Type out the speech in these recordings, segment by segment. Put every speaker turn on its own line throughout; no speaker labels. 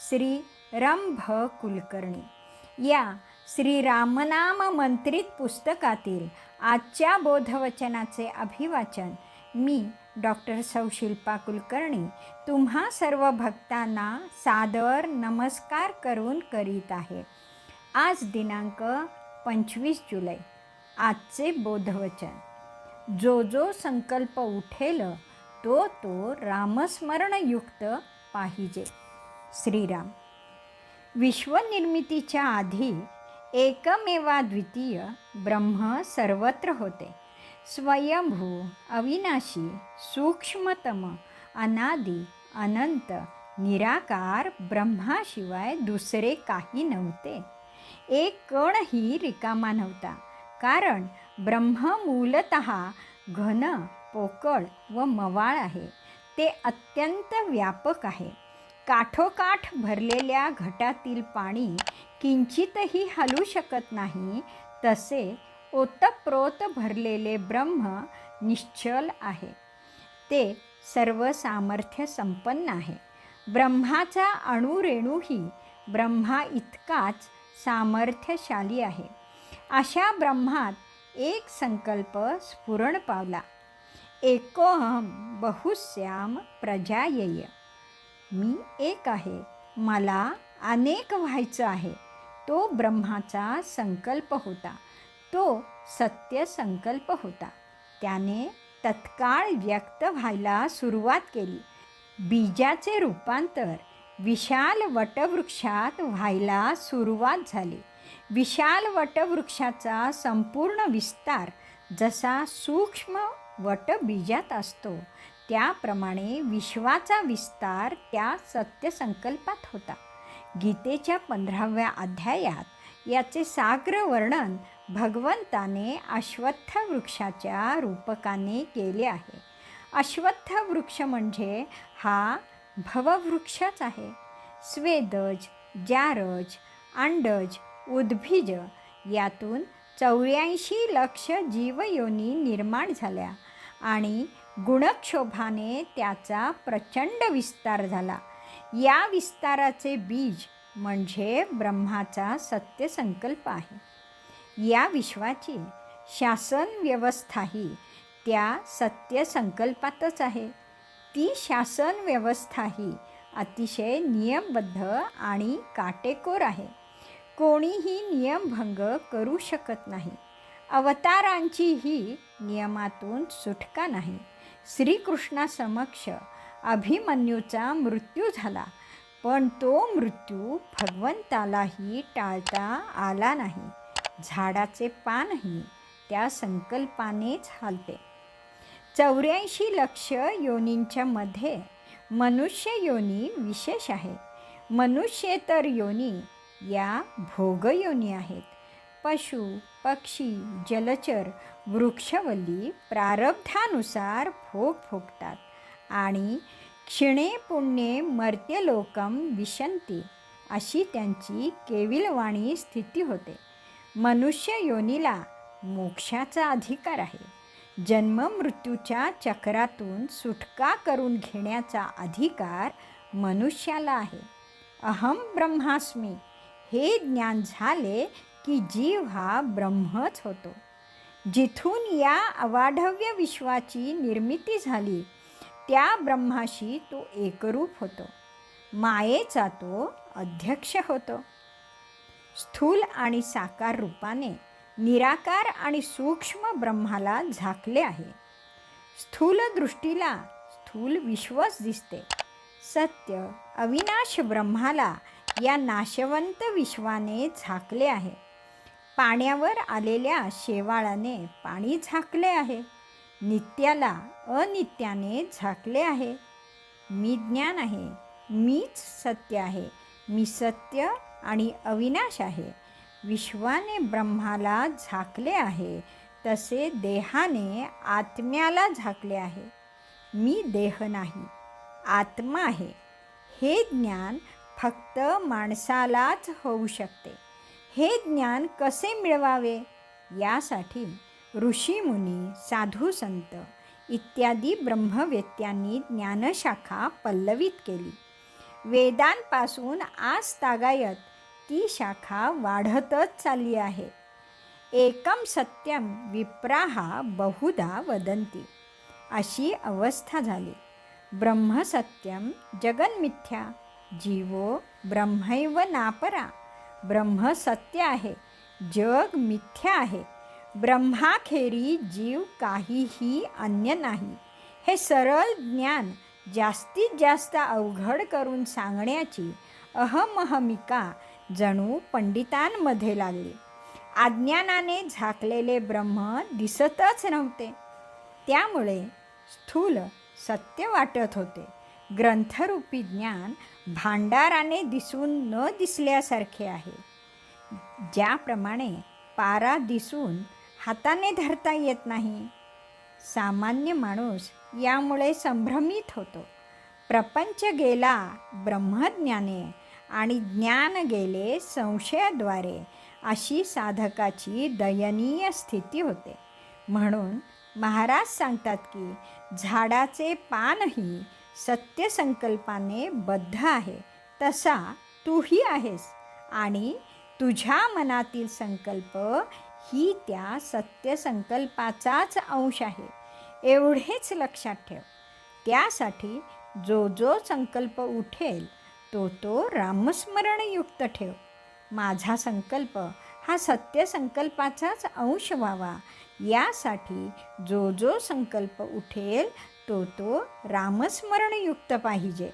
श्री रंभ कुलकर्णी या श्री रामनाम मंत्रित पुस्तकातील आजच्या बोधवचनाचे अभिवाचन मी डॉक्टर सौ शिल्पा कुलकर्णी तुम्हा सर्व भक्तांना सादर नमस्कार करून करीत आहे. आज दिनांक पंचवीस जुलै आजचे बोधवचन. जो जो संकल्प उठेल तो तो रामस्मरणयुक्त पाहिजे. श्रीराम. विश्वनिर्मितीच्या आधी एकमेवा द्वितीय ब्रह्म सर्वत्र होते. स्वयंभू अविनाशी सूक्ष्मतम अनादी अनंत निराकार ब्रह्माशिवाय दुसरे काही नव्हते. एक कणही रिकामा नव्हता कारण ब्रह्म मूलत घन पोकळ व मवाळ आहे. ते अत्यंत व्यापक आहे. काठोकाठ भरलेल्या घटातील पाणी किंचितही हलू शकत नाही तसे ओतप्रोत भरलेले ब्रह्म निश्चल आहे. ते सर्व सामर्थ्य संपन्न आहे. ब्रह्माचा अणुरेणूही ब्रह्मा इतकाच सामर्थ्यशाली आहे. अशा ब्रह्मात एक संकल्प स्फुरण पावला. एकोहम बहुश्याम प्रजायेय। मी एक आहे. मला अनेक व्हायचं आहे. तो ब्रह्माचा संकल्प होता. तो सत्य संकल्प होता. त्याने तत्काळ व्यक्त व्हायला सुरुवात केली. बीजाचे रूपांतर विशाल वटवृक्षात व्हायला सुरुवात झाली. विशाल वटवृक्षाचा संपूर्ण विस्तार जसा सूक्ष्म वटबीजात असतो त्याप्रमाणे विश्वाचा विस्तार त्या सत्यसंकल्पात होता. गीतेच्या पंधराव्या अध्यायात याचे साग्र वर्णन भगवंताने अश्वत्थ वृक्षाच्या रूपकाने केले आहे. अश्वत्थ वृक्ष म्हणजे हा भववृक्षच आहे. स्वेदज जारज अंडज उद्भिज यातून चौऱ्याऐंशी लक्ष जीवयोनी निर्माण झाल्या आणि गुणक्षोभाने त्याचा प्रचंड विस्तार झाला. या विस्ताराचे बीज म्हणजे ब्रह्माचा सत्यसंकल्प आहे. या विश्वाची शासन व्यवस्थाही त्या सत्यसंकल्पातच आहे. ती शासन व्यवस्थाही अतिशय नियमबद्ध आणि काटेकोर आहे. कोणीही नियमभंग करू शकत नाही. अवतारांचीही नियमातून सुटका नाही. श्रीकृष्णासमक्ष अभिमन्यूचा मृत्यू झाला. पण तो मृत्यू भगवंतालाही टाळता आला नाही. झाडाचे पानही त्या संकल्पानेच हालते. चौऱ्याऐंशी लक्ष योनींच्या मध्ये मनुष्य योनी विशेष आहे. मनुष्येतर योनी या भोगयोनी आहेत. पशु पक्षी जलचर वृक्षवल्ली प्रारब्धानुसार भोग भोगतात आणि क्षिणे पुण्ये मर्त्यलोकम विशंती अशी त्यांची केविलवाणी स्थिती होते. मनुष्य योनीला मोक्षाचा अधिकार आहे. जन्ममृत्यूच्या चक्रातून सुटका करून घेण्याचा अधिकार मनुष्याला आहे. अहम ब्रह्मास्मी हे ज्ञान झाले की जीव हा ब्रह्मच होतो. जिथून या अवाढव्य विश्वाची निर्मिती झाली त्या ब्रह्माशी तो एकरूप होतो. मायेचा तो अध्यक्ष होतो. स्थूल आणि साकार रूपाने निराकार आणि सूक्ष्म ब्रह्माला झाकले आहे. स्थूल दृष्टीला स्थूल विश्वच दिसते. सत्य अविनाश ब्रह्माला या नाशवंत विश्वाने झाकले आहे. पाण्यावर आलेल्या शेवाळाने पाणी झाकले आहे. नित्याला अनित्याने झाकले आहे. मी ज्ञान आहे मीच सत्य आहे मी सत्य आणि अविनाश आहे. विश्वाने ब्रह्माला झाकले आहे तसे देहाने आत्म्याला झाकले आहे. मी देह नाही आत्मा आहे. हे ज्ञान फक्त माणसालाच होऊ शकते. हे ज्ञान कसे मिळवावे? यासाठी ऋषीमुनी साधू संत इत्यादी ब्रह्मवेत्यांनी ज्ञानशाखा पल्लवित केली. वेदांपासून आज तागायत ती शाखा वाढतच चालली आहे. एकम सत्यम विप्राहा बहुधा वदंती अशी अवस्था झाली. ब्रह्मसत्यम जगन्मिथ्या जीवो ब्रह्मैव नापरा. ब्रह्म सत्य आहे जग मिथ्या आहे. ब्रह्माखेरी जीव काहीही अन्य नाही. हे सरळ ज्ञान जास्तीत जास्त अवघड करून सांगण्याची अहमहमिका जणू पंडितांमध्ये लागली. अज्ञानाने झाकलेले ब्रह्म दिसतच नव्हते. त्यामुळे स्थूल सत्य वाटत होते. ग्रंथरूपी ज्ञान भांडाराने दिसून न दिसल्यासारखे आहे. ज्याप्रमाणे पारा दिसून हाताने धरता येत नाही. सामान्य माणूस यामुळे संभ्रमित होतो. प्रपंच गेला ब्रह्मज्ञाने आणि ज्ञान गेले संशयाद्वारे अशी साधकाची दयनीय स्थिती होते. म्हणून महाराज सांगतात की झाडाचे पानही सत्यसंकल्पाने बद्ध आहे. तसा तूही आहेस. आणि तुझ्या मनातील संकल्प ही त्या सत्यसंकल्पाचाच अंश आहे. एवढेच लक्षात ठेव. त्यासाठी जो जो संकल्प उठेल तो तो रामस्मरणयुक्त ठेव. माझा संकल्प हा सत्यसंकल्पाचाच अंश व्हावा. यासाठी जो जो संकल्प उठेल तो तो रामस्मरणयुक्त पाहिजे.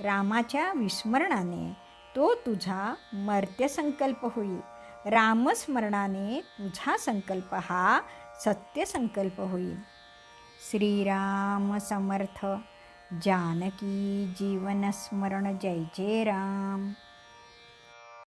रामाच्या विस्मरणाने तो तुझा मर्त्यसंकल्प होईल. रामस्मरणाने तुझा संकल्प हा सत्यसंकल्प होईल. श्रीराम समर्थ. जानकी जीवनस्मरण जय जय राम.